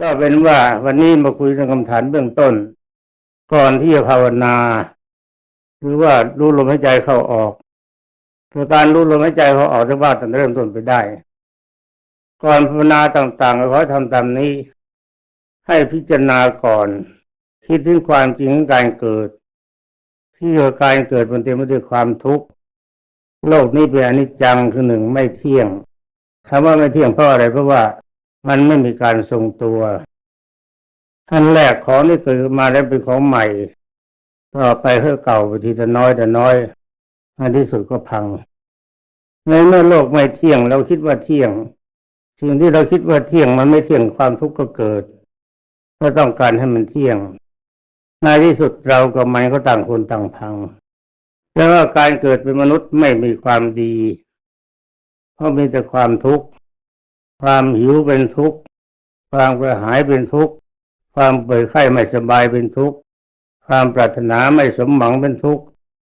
ก็เป็นว่าวันนี้มาคุยเรื่องคำถามเบื้องต้น ก่อนที่จะภาวนา หรือว่ารู้ลมหายใจเข้าออกคือการรู้ลมหายใจเขาออกจะว่าตั้งเริ่มต้นไปได้ ก่อนภาวนาต่างๆก็ขอให้ทำตามนี้ ให้พิจารณาก่อน คิดถึงความจริงของการเกิด ที่เกิดการเกิดมันเต็มไปด้วยความทุกข์โลกนี้เป็นอนิจจังคือหนึ่งไม่เที่ยงคำว่าไม่เที่ยงเพราะอะไรเพราะว่า มันไม่มีการทรงตัวขั้นแรกของนี่เกิดมาแล้วเป็นของใหม่ ต่อไปเพื่อเก่าไปทีละน้อยแต่น้อยอันที่สุดก็พัง ในเมื่อโลกไม่เที่ยง เราคิดว่าเที่ยง สิ่งที่เราคิดว่าเที่ยงมันไม่เที่ยงความทุกข์ก็เกิดก็ต้องการให้มันเที่ยงในที่สุดเรากับมันก็ต่างคนต่างพังแต่ว่าการเกิดเป็นมนุษย์ไม่มีความดี เพราะมีแต่ความทุกข์ ความหิวเป็นทุกข์ ความกระหายเป็นทุกข์ ความเปิดไข้ไม่สบายเป็นทุกข์ ความปรารถนาไม่สมหวังเป็นทุกข์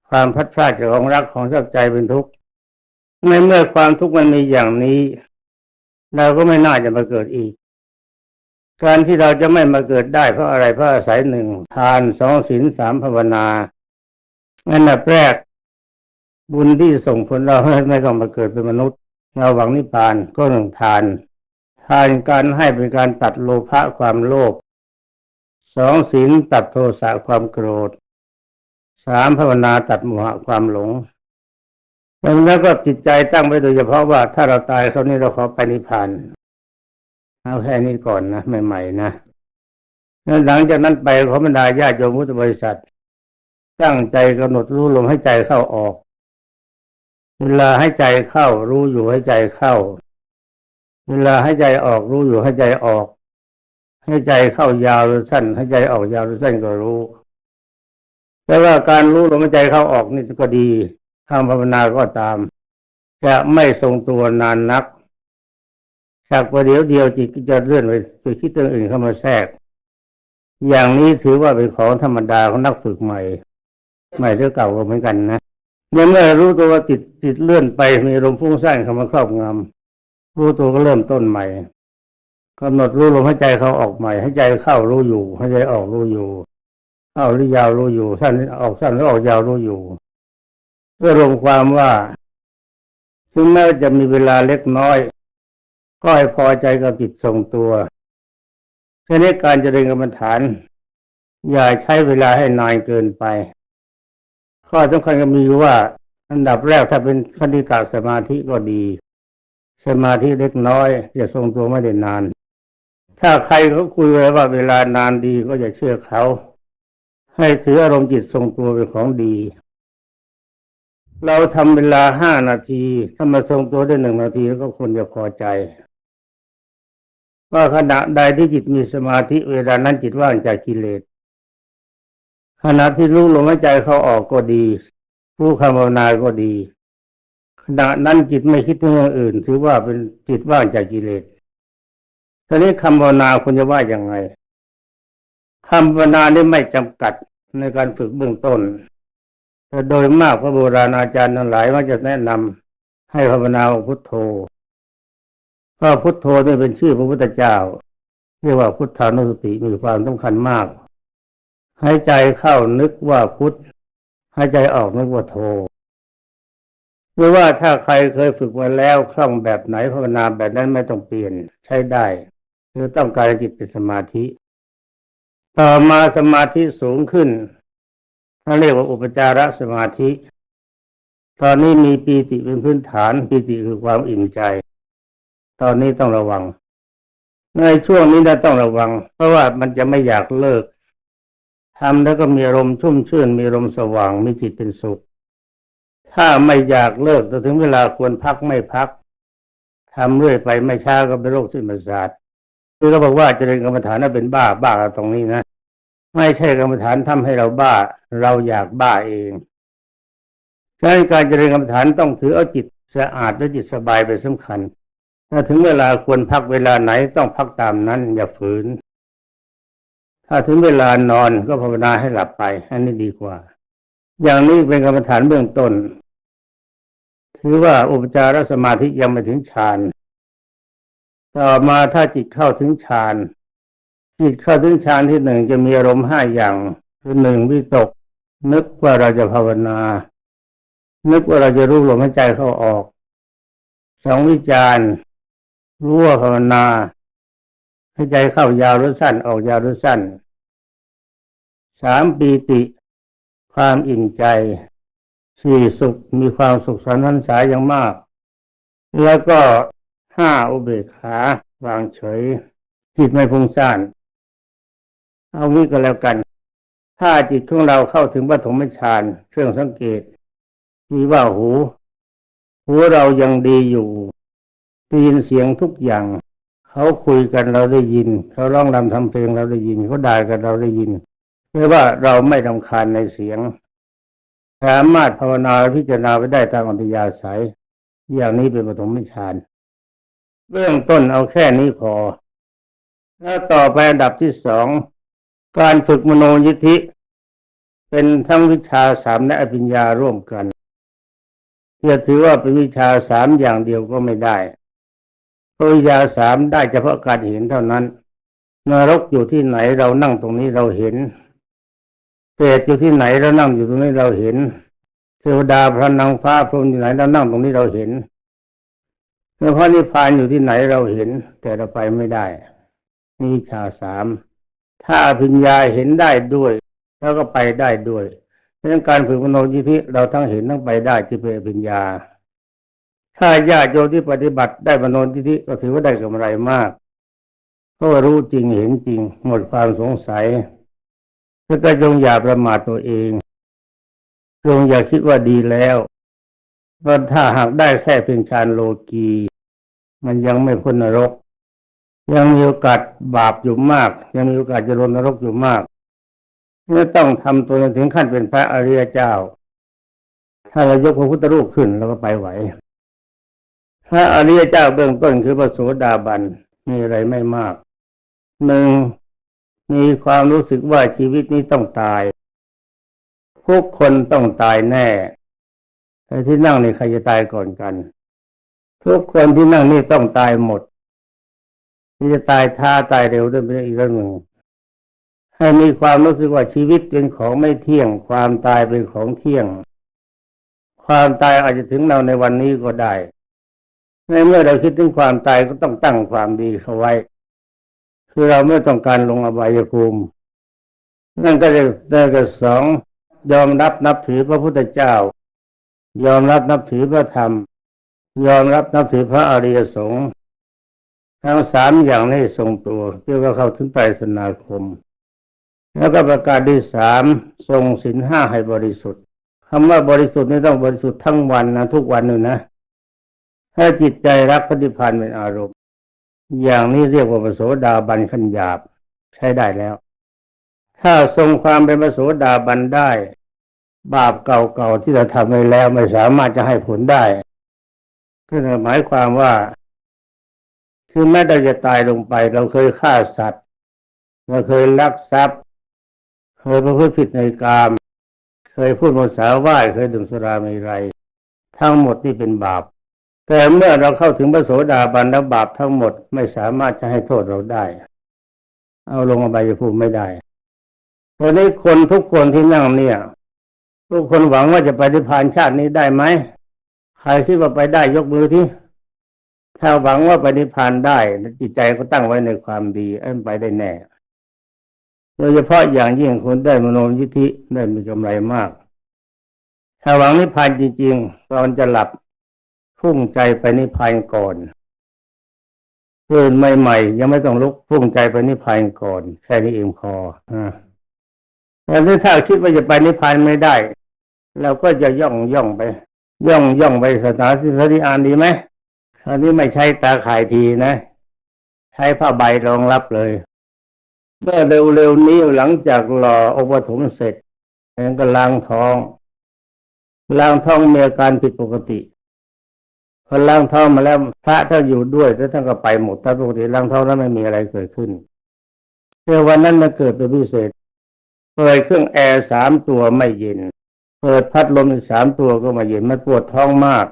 ความพัดพลาดจากของรักของชอบใจเป็นทุกข์ ในเมื่อความทุกข์มันมีอย่างนี้เราก็ไม่น่าจะมาเกิดอีก การที่เราจะไม่มาเกิดได้เพราะอะไรเพราะอาศัยหนึ่งทานสองศีลสามภาวนาอันดับแรกบุญที่ส่งผลเราให้ไม่ต้องมาเกิดเป็นมนุษย์ เราหวังนิพพานก็หนึ่งทาน ทานการให้เป็นการตัดโลภะความโลภสองศีลตัดโทสะความโกรธสามภาวนาตัดโมหะความหลงแล้วก็จิตใจตั้งไว้โดยเฉพาะว่าถ้าเราตายเขานี้เราขอไปนิพพานเอาแค่นี้ก่อนนะใหม่ๆนะแล้วหลังจากนั้นไปขอบรรดาญาติโยมพุทธบริษัท ตั้งใจกำหนดรู้ลมให้ใจเข้าออก เวลาให้ใจเข้า รู้อยู่ให้ใจเข้า เวลาให้ใจออกรู้อยู่ให้ใจออก ให้ใจเข้ายาวหรือสั้น ให้ใจออกยาวหรือสั้นก็รู้ แต่ว่าการรู้ลมหายใจเข้าออกนี่ก็ดีทำภาวนาก็ตาม จะไม่ทรงตัวนานนักจากประเดี๋ยวเดียวจิตจะเลื่อนไปไปคิดเรื่องอื่นเข้ามาแทรก อย่างนี้ถือว่าเป็นของธรรมดาของนักฝึกใหม่ ใหม่หรือเก่าก็เหมือนกันนะ เมื่อเมื่อรู้ตัวว่าติดติดเลื่อนไปมีลมพุ่งสร้างเข้ามาครอบงำรู้ตัวก็เริ่มต้นใหม่กำหนดรู้ลมหายใจเขาออกใหม่ให้ใจเข้ารู้อยู่ให้ใจออกรู้อยู่เข้าหรือยาวรู้อยู่สั้นออกสั้นหรือออกยาวรู้อยู่เพื่อรวมความว่าถึงแม้จะมีเวลาเล็กน้อย ก็ให้พอใจกับจิตทรงตัวฉะนี้การเจริญกรรมฐาน อย่าใช้เวลาให้นานเกินไป ข้อสำคัญก็มีว่า อันดับแรกถ้าเป็นคณิกาสมาธิก็ดี สมาธิเล็กน้อยจะทรงตัวไม่ได้นาน ถ้าใครเขาคุยไว้ว่าเวลานานดีก็อย่าเชื่อเขา ให้ถืออารมณ์จิตทรงตัวเป็นของดี เราทำเวลาห้านาที ถ้ามาทรงตัวได้หนึ่งนาทีก็ควรจะพอใจว่าขณะใดที่จิตมีสมาธิเวลานั้นจิตว่างจากกิเลส ขณะที่รู้ลมหายใจเขาออกก็ดีรู้คำภาวนาก็ดีขณะนั้นจิตไม่คิดถึงเรื่องอื่น ถือว่าเป็นจิตว่างจากกิเลสทีนี้คำภาวนาคุณจะว่าอย่างไงคำภาวนานี่ไม่จำกัดในการฝึกเบื้องต้นแต่โดยมากพระโบราณอาจารย์ทั้งหลายมักจะแนะนำให้ภาวนาพุทโธเพราะพุทโธนี่เป็นชื่อพระพุทธเจ้า เรียกว่าพุทธานุสติมีความสำคัญมาก ให้ใจเข้านึกว่าพุทธให้ใจออกนึกว่าโธหรือว่าถ้าใครเคยฝึกมาแล้วคล่องแบบไหนภาวนาแบบนั้นไม่ต้องเปลี่ยนใช้ได้คือต้องการจิตเป็นสมาธิ ต่อมาสมาธิสูงขึ้นถ้าเรียกว่าอุปจารสมาธิ ตอนนี้มีปีติเป็นพื้นฐานปีติคือความอิ่มใจ ตอนนี้ต้องระวัง ในช่วงนี้เราต้องระวัง เพราะว่ามันจะไม่อยากเลิก ทำแล้วก็มีอารมณ์ชุ่มชื่นมีอารมณ์สว่างมีจิตเป็นสุข ถ้าไม่อยากเลิกแต่ถึงเวลาควรพักไม่พักทำเรื่อยไปไม่ช้าก็เป็นโรคสิ้นประสาทคือเขาบอกว่าเจริญกรรมฐานนั้นเป็นบ้าบ้าตรงนี้นะไม่ใช่กรรมฐานทำให้เราบ้า เราอยากบ้าเองฉะนั้นการเจริญกรรมฐานต้องถือเอาจิตสะอาดและจิตสบายเป็นสำคัญ ถ้าถึงเวลาควรพักเวลาไหนต้องพักตามนั้นอย่าฝืน ถ้าถึงเวลานอนก็ภาวนาให้หลับไปอันนี้ดีกว่า อย่างนี้เป็นกรรมฐานเบื้องต้น ถือว่าอุปจารสมาธิยังไม่ถึงฌานต่อมาถ้าจิตเข้าถึงฌานจิตเข้าถึงฌานที่หนึ่งจะมีอารมณ์ห้าอย่างคือหนึ่งวิตก นึกว่าเราจะภาวนา นึกว่าเราจะรู้ลมหายใจเข้าออกสองวิจารณ์รู้ว่าภาวนา หายใจเข้ายาวหรือสั้นออกยาวหรือสั้นสามปีติ ความอิ่มใจสี่สุขมีความสุขสันทันสายอย่างมาก แล้วก็ห้าอุเบกขาวางเฉย จิตไม่พุ่งซ่าน เอางี้ก็แล้วกัน ถ้าจิตของเราเข้าถึงปฐมฌานเครื่องสังเกต มีว่าหู หูเรายังดีอยู่ได้ยินเสียงทุกอย่าง เขาคุยกันเราได้ยิน เขาร้องรำทำเพลงเราได้ยินเขาด่ากันเราได้ยินเรียกว่าเราไม่รำคาญในเสียง สามารถภาวนาพิจารณาไปได้ตามอัธยาศัย อย่างนี้เป็นปฐมฌานเบื้องต้นเอาแค่นี้พอ แล้วต่อไปอันดับที่สองการฝึกมโนยิทธิ เป็นทั้งวิชาสามและอภิญญาร่วมกันจะถือว่าเป็นวิชาสามอย่างเดียวก็ไม่ได้ พราะวิชาสามได้เฉพาะการเห็นเท่านั้น นรกอยู่ที่ไหนเรานั่งตรงนี้เราเห็นเปรตอยู่ที่ไหนเรานั่งอยู่ตรงนี้เราเห็น เทวดาพระนางฟ้าพรหมอยู่ไหนเรานั่งตรงนี้เราเห็นเมื่อพระนิพพานอยู่ที่ไหนเราเห็น แต่เราไปไม่ได้ นี่ชาสามถ้าอภิญญาเห็นได้ด้วย แล้วก็ไปได้ด้วยเพราะฉะนั้นการฝึกมโนยิธิเราทั้งเห็นทั้งไปได้ที่เป็นอภิญญา ถ้าญาติโยมที่ปฏิบัติได้มโนยิธิก็ถือว่าได้กำไรมาก เพราะรู้จริงเห็นจริง หมดความสงสัยแล้วก็จงอย่าประมาทตัวเองจงอย่าคิดว่าดีแล้วว่าถ้าหากได้แค่เพียงฌานโลกี มันยังไม่พ้นนรก ยังมีโอกาสบาปอยู่มาก ยังมีโอกาสจะลงนรกอยู่มากเมื่อต้องทำตัวถึงขั้นเป็นพระอริยเจ้า ถ้าเรายกพระพุทธรูปขึ้นเราก็ไปไหว พระอริยเจ้าเบื้องต้นคือพระโสดาบันมีอะไรไม่มากหนึ่งมีความรู้สึกว่าชีวิตนี้ต้องตายทุกคนต้องตายแน่ใครที่นั่งนี่ใครจะตายก่อนกัน ทุกคนที่นั่งนี่ต้องตายหมดที่จะตายท่าตายเร็วด้วยเป็นอีกเรื่องหนึ่งให้มีความรู้สึกว่าชีวิตเป็นของไม่เที่ยง ความตายเป็นของเที่ยง ความตายอาจจะถึงเราในวันนี้ก็ได้ ในเมื่อเราคิดถึงความตายก็ต้องตั้งความดีเข้าไว้ คือเราไม่ต้องการลงอบายภูมินั่นก็จะได้ก็สองยอมรับนับถือพระพุทธเจ้า ยอมรับนับถือพระธรรม ยอมรับนับถือพระอริยสงฆ์ทั้งสามอย่างนี้ทรงตัวเรียกว่าเข้าถึงไตรสนาคม แล้วก็ประกาศที่สามทรงศีลห้าให้บริสุทธิ์คำว่าบริสุทธิ์นี่ต้องบริสุทธิ์ทั้งวันนะทุกวันเลยนะ ถ้าจิตใจรักปฏิพันธ์เป็นอารมณ์ อย่างนี้เรียกว่าปโสดาบันขันหยาบใช้ได้แล้ว ถ้าทรงความเป็นปโสดาบันได้ บาปเก่าๆที่เราทำไปแล้วไม่สามารถจะให้ผลได้ก็หมายความว่า คือแม้เราจะตายลงไป เราเคยฆ่าสัตว์ เราเคยลักทรัพย์ เคยประพฤติผิดในกาม เคยพูดภาษาว่าเคยดื่มสุราไม่ไร ทั้งหมดนี่เป็นบาป แต่เมื่อเราเข้าถึงพระโสดาบันแล้วบาปทั้งหมดไม่สามารถจะให้โทษเราได้ เอาลงอบายภูมิไม่ได้ตอนนี้คนทุกคนที่นั่งเนี่ยทุกคนหวังว่าจะไปนิพพานชาตินี้ได้ไหมใครคิดว่าไปได้ยกมือที่ถ้าหวังว่าไปนิพพานได้จิตใจก็ตั้งไว้ในความดีอันไปได้แน่ โดยเฉพาะอย่างยิ่งคนได้มโนยิทธิได้มีกำไรมาก ถ้าหวังนิพพานจริงๆตอนจะหลับ พุ่งใจไปนิพพานก่อนตื่นใหม่ๆยังไม่ต้องลุกพุ่งใจไปนิพพานก่อน แค่นี้เองพออ่าแต่ถ้าคิดว่าจะไปนิพพานไม่ได้เราก็จะย่องย่องไป ย่องย่องไปสถานที่สติอานดีไหมอันนี้ไม่ใช้ตาข่ายทีนะ ใช้ผ้าใบรองรับเลยเมื่อเร็วๆนี้หลังจากหล่ออุปถมเสร็จแล้วก็ล้างท้องล้างท้องมีอาการผิดปกติ พอล้างท้องมาแล้วพระถ้าอยู่ด้วยแล้วท่านก็ไปหมดถ้าปกติล้างท้องแล้วไม่มีอะไรเกิดขึ้นแต่วันนั้นมันเกิดเป็นพิเศษ เปิดเครื่องแอร์สามตัวไม่เย็น เปิดพัดลมอีกสามตัวก็ไม่เย็นมันปวดท้องมาก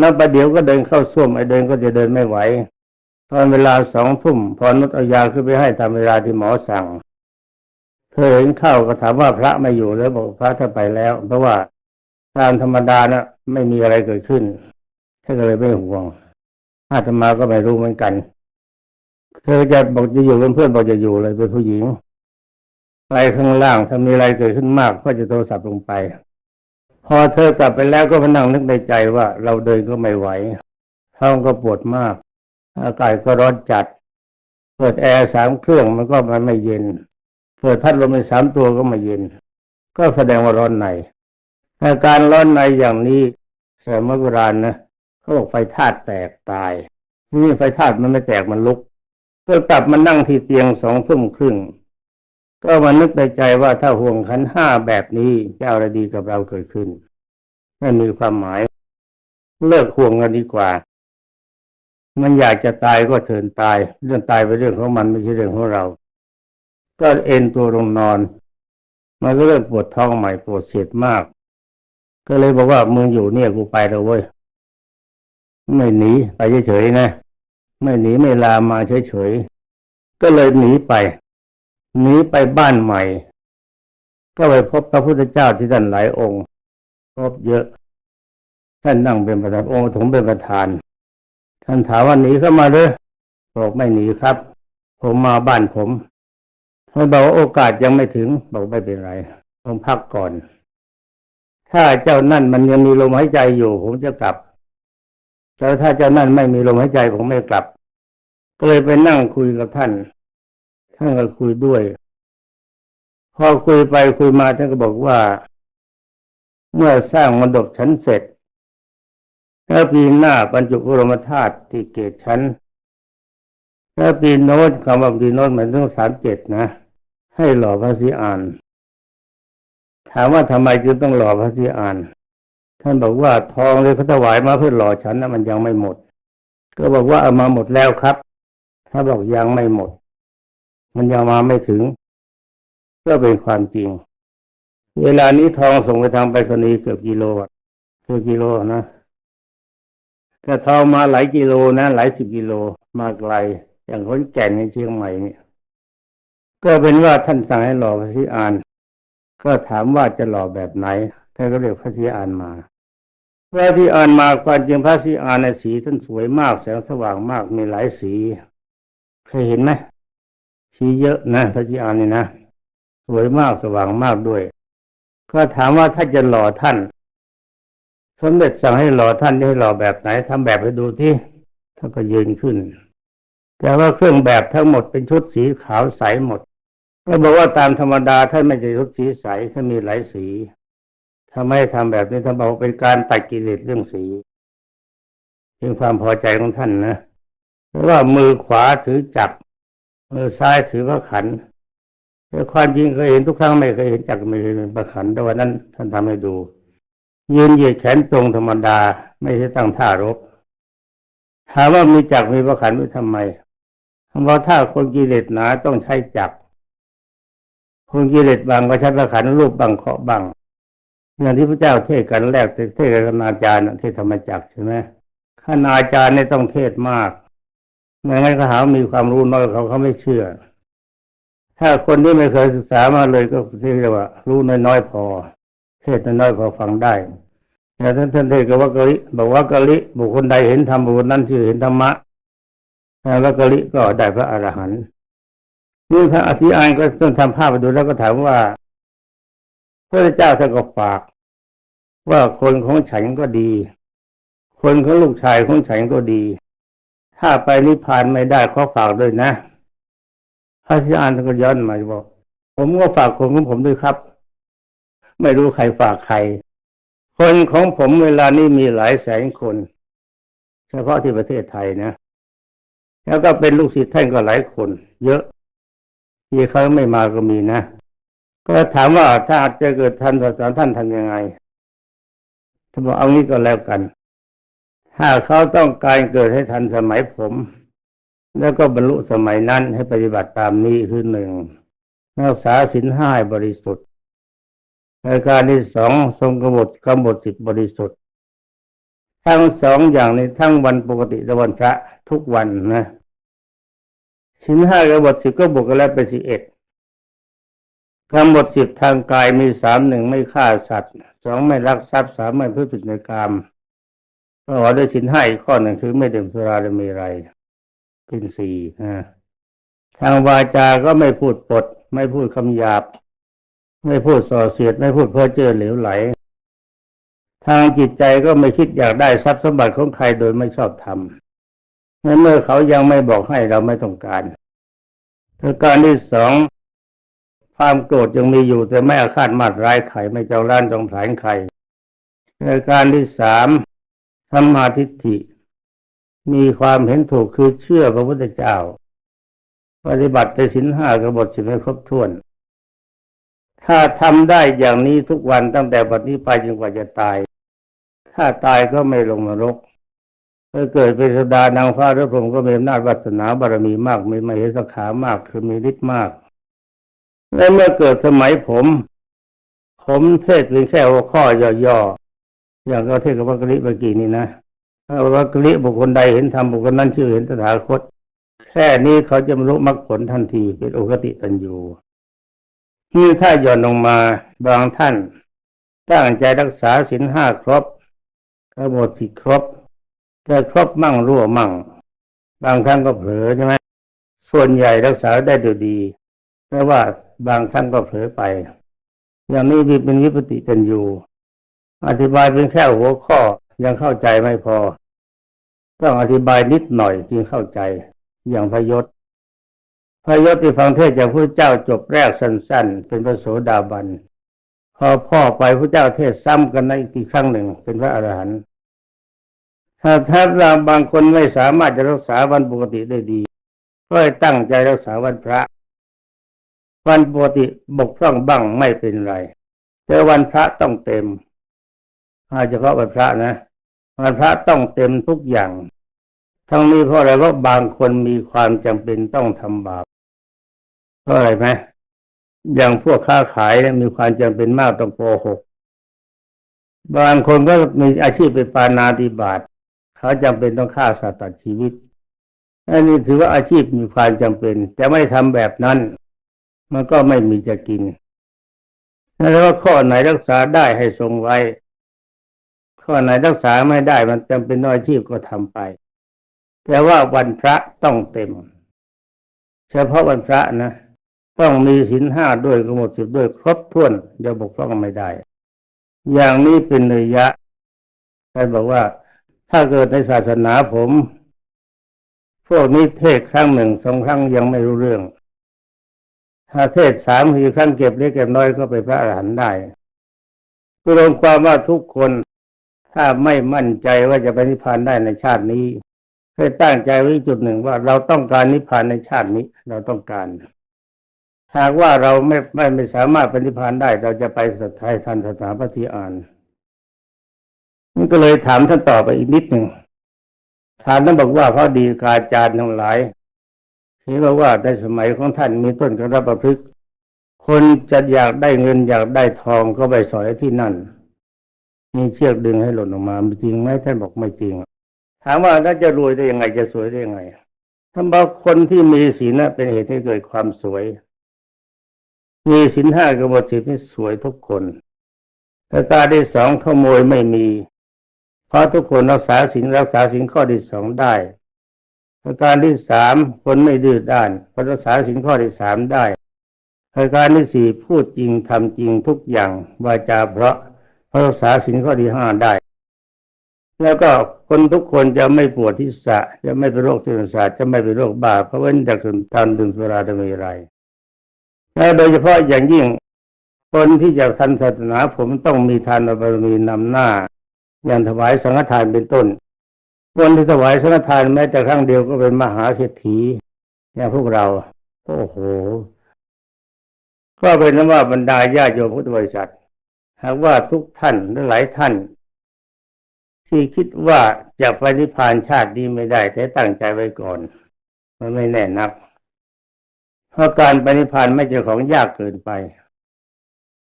นับประเดี๋ยวก็เดินเข้าส้วมไอเดินก็จะเดินไม่ไหว ตอนเวลาสองทุ่มพอนุชเอายาขึ้นไปให้ตามเวลาที่หมอสั่ง เธอเห็นเข้าก็ถามว่าพระไม่อยู่แล้วบอกพระท่านไปแล้ว เพราะว่าตามธรรมดานะไม่มีอะไรเกิดขึ้น ท่านก็เลยไม่ห่วงอาตมาก็ไม่รู้เหมือนกัน เธอจะบอกจะอยู่เป็นเพื่อนบอกจะอยู่เลยเป็นผู้หญิงไปข้างล่างถ้ามีอะไรเกิดขึ้นมาก ก็จะโทรศัพท์ลงไป พอเธอกลับไปแล้วก็มานั่งนึกในใจว่าเราเดินก็ไม่ไหวท้องก็ปวดมาก อากาศก็ร้อนจัด เปิดแอร์สามเครื่องมันก็มันไม่เย็น เปิดพัดลมไปสามตัวก็ไม่เย็น ก็แสดงว่าร้อนในอาการร้อนในอย่างนี้สมัยโบราณนะ เขาบอกไฟธาตุแตกตายนี่ไฟธาตุมันไม่แตกมันลุกก็กลับมานั่งที่เตียงสองทุ่มครึ่งก็มานึกในใจว่าถ้าห่วงขันห้าแบบนี้จะเอาอะไรดีกับเราเกิดขึ้นไม่มีความหมาย เลิกห่วงกันดีกว่า มันอยากจะตายก็เถินตาย เรื่องตายเป็นเรื่องของมันไม่ใช่เรื่องของเรา ก็เอ็นตัวลงนอน มันก็เริ่มปวดท้องใหม่ปวดเสียดมาก ก็เลยบอกว่ามึงอยู่เนี่ยกูไปแล้วเว้ย ไม่หนีไปเฉยๆนะไม่หนีไม่ลามาเฉยๆก็เลยหนีไปหนีไปบ้านใหม่ ก็ไปพบพระพุทธเจ้าที่ท่านหลายองค์พบเยอะ ท่านนั่งเป็นประธานองค์ถงเป็นประธาน ท่านถามว่าหนีเข้ามาเลยบอกไม่หนีครับ ผมมาบ้านผมเขาบอกว่าโอกาสยังไม่ถึงบอกไม่เป็นไรผมพักก่อน ถ้าเจ้านั่นมันยังมีลมหายใจอยู่ ผมจะกลับ แต่ถ้าเจ้านั่นไม่มีลมหายใจผมไม่กลับ ก็เลยไปนั่งคุยกับท่าน ท่านก็คุยด้วย พอคุยไปคุยมาท่านก็บอกว่า เมื่อสร้างมณฑปชั้นเสร็จถ้าปีหน้าบรรจุบรมธาตุที่เกตชั้นถ้าปีโน้นคำว่าปีโน้นหมายถึงสามเจ็ดนะ ให้หล่อพระศรีอาน ถามว่าทำไมจึงต้องหล่อพระศรีอาน ท่านบอกว่าทองเลยเขาถวายมาเพื่อหล่อฉันนะมันยังไม่หมด ก็บอกว่าเอามาหมดแล้วครับถ้าบอกยังไม่หมด มันยังมาไม่ถึงก็เป็นความจริง เวลานี้ทองส่งไปทางไปรษณีย์เกือบกิโลเกือบกิโลนะถ้าทองมาหลายกิโลนะหลายสิบกิโลมาไกล อย่างคนแก่นในเชียงใหม่เนี่ยก็เป็นว่าท่านสั่งให้หล่อพระศรีอาน ก็ถามว่าจะหล่อแบบไหน ท่านก็เรียกพระศรีอานมาพระศรีอานมาความจริงพระศรีอานในสีท่านสวยมากแสงสว่างมากมีหลายสีเคยเห็นไหมสีเยอะนะพระศรีอานนี่นะสวยมากสว่างมากด้วยก็ถามว่าถ้าจะหล่อท่านสมเด็จสั่งให้หล่อท่านให้หล่อแบบไหนทำแบบให้ดูที่ท่านก็ยืนขึ้น แต่ว่าเครื่องแบบทั้งหมดเป็นชุดสีขาวใสหมดก็บอกว่าตามธรรมดาท่านไม่ใช่ชุดสีใสท่านมีหลายสี ทำให้ทำแบบนี้ท่านบอกเป็นการตัดกิเลสเรื่องสีเป็นความพอใจของท่านนะเพราะว่ามือขวาถือจักรมือซ้ายถือพระขันแต่ความจริงเคยเห็นทุกครั้งไม่เคยเห็นจักรไม่เคยเห็นพระขันแต่วันนั้น ท่านทำให้ดู ยืนเหยียดแขนตรงธรรมดา ไม่ใช่ตั้งท่ารบถามว่ามีจักรมีประขันไว้ทำไมเพราะถ้าคนกิเลสหนาต้องใช้จักรคนกิเลสบางก็ใช้ประขันรูปบางเคาะบาง อย่างที่พระเจ้าเทศกันแรกเทศกันอาจารย์เทศธรรมจักใช่ไหมข้าอาจารย์เนี่ยต้องเทศมากไม่งั้นเขาหามีความรู้น้อยเขาเขาไม่เชื่อ ถ้าคนที่ไม่เคยศึกษามาเลยก็เรียกว่า รู้น้อยๆพอ เทศน้อยๆพอฟังได้แต่ท่านท่านเทศกับว่ากะลิบอกว่ากะลิบุคคลใดเห็นธรรมบุคคลนั้นชื่อเห็นธรรมะแล้วกะลิก็ได้พระอรหันต์นี่พระอธิอานก็ต้องทำภาพไปดูแล้วก็ถามว่า พระเจ้าท่านก็ฝาก ว่าคนของฉันก็ดี คนของลูกชายของฉันก็ดี ถ้าไปนิพพานไม่ได้ขอฝากด้วยนะพระอธิอานท่านก็ย้อนมาบอก ผมก็ฝากคนของผมด้วยครับ ไม่รู้ใครฝากใคร คนของผมเวลานี้มีหลายแสนคน เฉพาะที่ประเทศไทยนะ แล้วก็เป็นลูกศิษย์ท่านก็หลายคน เยอะที่เขาไม่มาก็มีนะ ก็ถามว่าถ้าจะเกิดท่านสอนท่านทำยังไงท่านบอกเอางี้ก็แล้วกัน ถ้าเขาต้องการเกิดให้ทันสมัยผม แล้วก็บรรลุสมัยนั้นให้ปฏิบัติตามนี้คือหนึ่งรักษาสินห้าบริสุทธิ์ในการที่สองทรงกำหนดกำหนดสิทธิบริสุทธิ์ ทั้งสองอย่างในทั้งวันปกติและวันพระทุกวันนะสินห้ากับบทสิบก็บวกกันแล้วเป็นสิบเอ็ด ทั้งหมดสิบทางกายมีสามหนึ่งไม่ฆ่าสัตว์สองไม่ลักทรัพย์สามไม่พูดผิดในกรรมก็ขอด้วยสินให้ข้อหนึ่งคือไม่ดื่มสุราและมีไรเป็นสี่นะทางวาจาก็ไม่พูดปด ไม่พูดคำหยาบ ไม่พูดส่อเสียด ไม่พูดเพ้อเจ้อเหลวไหล ทางจิตใจก็ไม่คิดอยากได้ทรัพย์สมบัติของใครโดยไม่ชอบธรรมในเมื่อเขายังไม่บอกให้เราไม่ต้องการประการที่สอง ความโกรธยังมีอยู่แต่ไม่อาฆาตมาดร้ายใครไม่เจ้าล้านจองผลานใครประการที่สามธรรมาทิฏฐิ มีความเห็นถูกคือเชื่อพระพุทธเจ้า ปฏิบัติในสินห้ากบฏสิบให้ครบถ้วน ถ้าทำได้อย่างนี้ทุกวันตั้งแต่บัดนี้ไปจนกว่าจะตาย ถ้าตายก็ไม่ลงนรกถ้าเกิดเป็นสดานางฟ้าหรือพรหมก็มีอำนาจวาสนาบารมีมาก มีมเหสขามากคือมีฤทธิ์มาก และเมื่อเกิดสมัยผม ผมเทศเพียงแค่หัวข้อย่อๆอย่างก็เทศกับวัคคิเมื่อกี้นี่นะถ้าวัคคิบุคคลใดเห็นธรรมบุคคลนั้นชื่อเห็นตถาคต แค่นี้เขาจะบรรลุมรรคผลทันทีเป็นโอกติตันยูนี่ถ้าย่อนลงมาบางท่านตั้งใจรักษาศีลห้าครบกระหมดสิครบแต่ครบมั่งรั่วมั่ง บางครั้งก็เผลอใช่ไหมส่วนใหญ่รักษาได้ดูดีแต่ว่า บางครั้งก็เผลอไป อย่างนี้เป็นวิปติตันยูอธิบายเป็นแค่หัวข้อยังเข้าใจไม่พอ ต้องอธิบายนิดหน่อยจึงเข้าใจ อย่างพยศพยศที่ฟังเทศจากพระเจ้าจบแรกสั้น ๆ เป็นพระโสดาบันพอพ่อไปพระเจ้าเทศซ้ำกันในอีกครั้งหนึ่งเป็นพระอรหันต์ถ้าถ้าเราบางคนไม่สามารถจะรักษาวันปกติได้ดี ก็ตั้งใจรักษาวันพระ วันปกติบกพร่องบ้างไม่เป็นไร แต่วันพระต้องเต็มอาจจะเพราะวันพระนะ วันพระต้องเต็มทุกอย่าง ทั้งนี้เพราะอะไรเพราะบางคนมีความจำเป็นต้องทำบาปเพราะอะไรไหมอย่างพวกค้าขายเนี่ยมีความจำเป็นมากต้องโกหกบางคนก็มีอาชีพเป็นปานาติบาตเขาจำเป็นต้องฆ่าสัตว์ตัดชีวิตอันนี้ถือว่าอาชีพมีความจำเป็น จะไม่ทำแบบนั้น มันก็ไม่มีจะกินแล้วว่าข้อไหนรักษาได้ให้ทรงไว้ ข้อไหนรักษาไม่ได้มันจำเป็นน้อยอาชีพก็ทำไป แต่ว่าวันพระต้องเต็ม เฉพาะวันพระนะ ต้องมีศีลห้าด้วยกำหนดสิบด้วยครบถ้วนจะบกพร่องไม่ได้ อย่างนี้เป็นเนยยะใครบอกว่าถ้าเกิดในศาสนาผม พวกนี้เทศครั้งหนึ่งสองครั้งยังไม่รู้เรื่อง ถ้าเทศสามสี่ครั้งเก็บเล็กเก็บน้อยก็ไปพระอรหันต์ได้คือรวมความว่าทุกคนถ้าไม่มั่นใจว่าจะไปนิพพานได้ในชาตินี้ให้ตั้งใจไว้จุดหนึ่งว่าเราต้องการนิพพานในชาตินี้เราต้องการหากว่าเราไม่ไม่ไม่สามารถปฏิพานได้ เราจะไปสัทธายทันสถาปฏิอานนี่ก็เลยถามท่านต่อไปอีกนิดหนึ่งถามท่านบอกว่าเขาดีกาจารย์ทั้งหลาย เห็นว่าในสมัยของท่านมีต้นกระประพฤกษ์คนจะอยากได้เงินอยากได้ทองก็ไปสอยที่นั่น มีเชือกดึงให้หล่นออกมาจริงไหมท่านบอกไม่จริง ถามว่าถ้าจะรวยได้ยังไงจะสวยได้ยังไงท่านบอกคนที่มีศีลนะเป็นเหตุให้เกิดความสวย มีสินห้ากับหมดสิบนี่สวยทุกคนแต่ตาที่สองขโมยไม่มี เพราะทุกคนรักษาสินรักษาสินข้อที่สองได้ ประการที่สามคนไม่ดื้อด้านเพราะรักษาสินข้อที่สามได้ประการที่สี่พูดจริงทำจริงทุกอย่างวาจาเพราะเพราะรักษาสินข้อที่ห้าได้ แล้วก็คนทุกคนจะไม่ปวดที่สะ จะไม่เป็นโรคที่สาจะไม่เป็นโรคบ้าเพราะเว้นจากการดื่มสุราดมีไรและโดยเฉพาะอย่างยิ่ง คนที่จะทันศาสนาผมต้องมีทานบารมีนำหน้าอย่างถวายสังฆทานเป็นต้น คนที่ถวายสังฆทานแม้แต่ครั้งเดียวก็เป็นมหาเศรษฐีอย่างพวกเรา โอ้โห ก็เป็นนว่าบรรดาญาโยมพุทธบริษัท หากว่าทุกท่านและหลายท่าน ที่คิดว่าจะไปนิพพานชาตินี้ไม่ได้ แต่ตั้งใจไว้ก่อน มันไม่แน่นัก เพราะการปฏิพันธ์ไม่ใช่ของยากเกินไป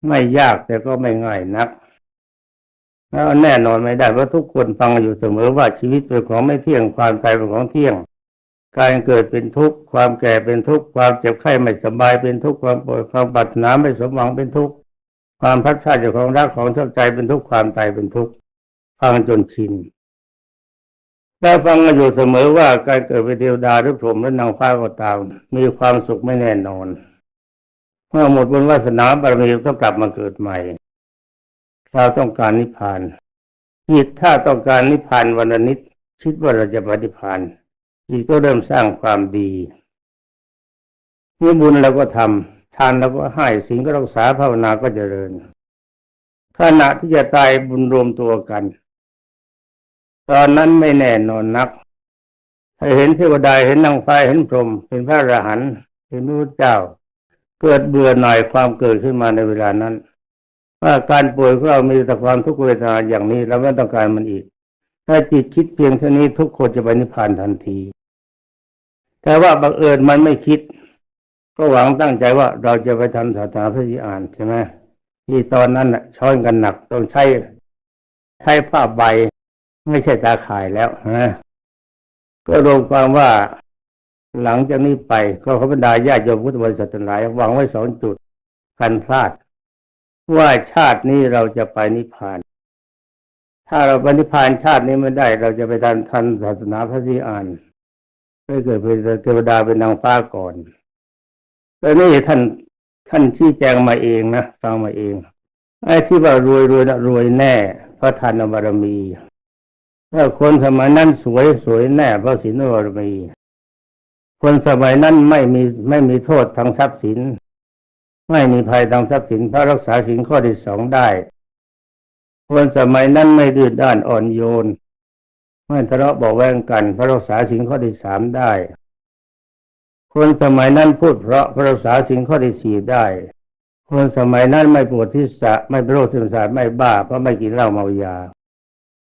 ไม่ยากแต่ก็ไม่ง่ายนัก แล้วแน่นอนไม่ได้เพราะทุกคนฟังอยู่เสมอว่าชีวิตเป็นของไม่เที่ยงความตายเป็นของเที่ยง การเกิดเป็นทุกข์ความแก่เป็นทุกข์ความเจ็บไข้ไม่สบายเป็นทุกข์ความป่วยความปรารถนาไม่สมหวังเป็นทุกข์ความพัดพลาดจากของรักของชอบใจเป็นทุกข์ความตายเป็นทุกข์ฟังจนชินแต่ฟังกันอยู่เสมอว่าการเกิดเป็นเทวดาหรือพรหมหรือนางฟ้าก็ตาม มีความสุขไม่แน่นอน เมื่อหมดบุญวาสนาบารมีต้องกลับมาเกิดใหม่ เราต้องการนิพพานจิตถ้าต้องการนิพพานวันนิดคิดว่าเราจะปฏิพานจิตก็เริ่มสร้างความดีนี่บุญเราก็ทำทานเราก็ให้สิ่งก็รักษาภาวนาก็เจริญขณะที่จะตายบุญรวมตัวกัน ตอนนั้นไม่แน่นอนนักถ้าเห็นเทวดาเห็นนางฟ้าเห็นพรหมเป็นพระอรหันต์เห็นพระเจ้า เกิดเบื่อหน่ายความเกิดขึ้นมาในเวลานั้น ว่าการป่วยของเรามีแต่ความทุกขเวทนาอย่างนี้เราไม่ต้องการมันอีก ถ้าจิตคิดเพียงเท่านี้ทุกคนจะไปนิพพานทันที แต่ว่าบังเอิญมันไม่คิด ก็หวังตั้งใจว่าเราจะไปทำศาสนาพระศรีอานใช่ไหมที่ตอนนั้นน่ะช้อนกันหนักต้องใช้ใช้ผ้าใบ ไม่ใช่ตาข่ายแล้วนะก็รวมความว่าหลังจากนี้ไปก็ขบรรดาญาติโยมพุทธบริษัททั้งหลายหวังไว้สองจุดกันพลาด ว่าชาตินี้เราจะไปนิพพาน ถ้าเราไปนิพพานชาตินี้ไม่ได้ เราจะไปทันทันศาสนาพระศรีอานไม่เกิดเป็นเทวดาเป็นนางฟ้าก่อนแต่นี่ท่านท่านชี้แจงมาเองนะฟังมาเองไอ้ที่ว่ารวยรวยนะรวยแน่พระทานบารมีถ้าคนสมัยนั้นสวยสวยแน่พระศีลบารมี คนสมัยนั้นไม่มีไม่มีโทษทางทรัพย์สิน ไม่มีภัยทางทรัพย์สินพระรักษาสินข้อที่สองได้คนสมัยนั้นไม่ดื้อด้านอ่อนโยน ไม่ทะเลาะเบาะแวงกัน พระรักษาสินข้อที่สามได้ คนสมัยนั้นพูดเพราะพระรักษาสินข้อที่สี่ได้ คนสมัยนั้นไม่ปวดที่สะไม่เป็นโรคซึมเศร้าไม่บ้าเพราะไม่กินเหล้าเมายา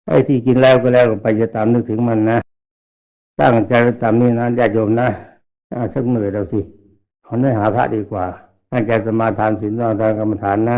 ไอ้ที่กินแล้วก็แล้วก็ไปจะตามนึกถึงมันนะตั้งใจตามนี้นะญาติโยมนะอาชักเหนื่อยเราสิขอเนื้อหาพระดีกว่า ตั้งใจสมาทานศีลสมาทานกรรมฐานนะ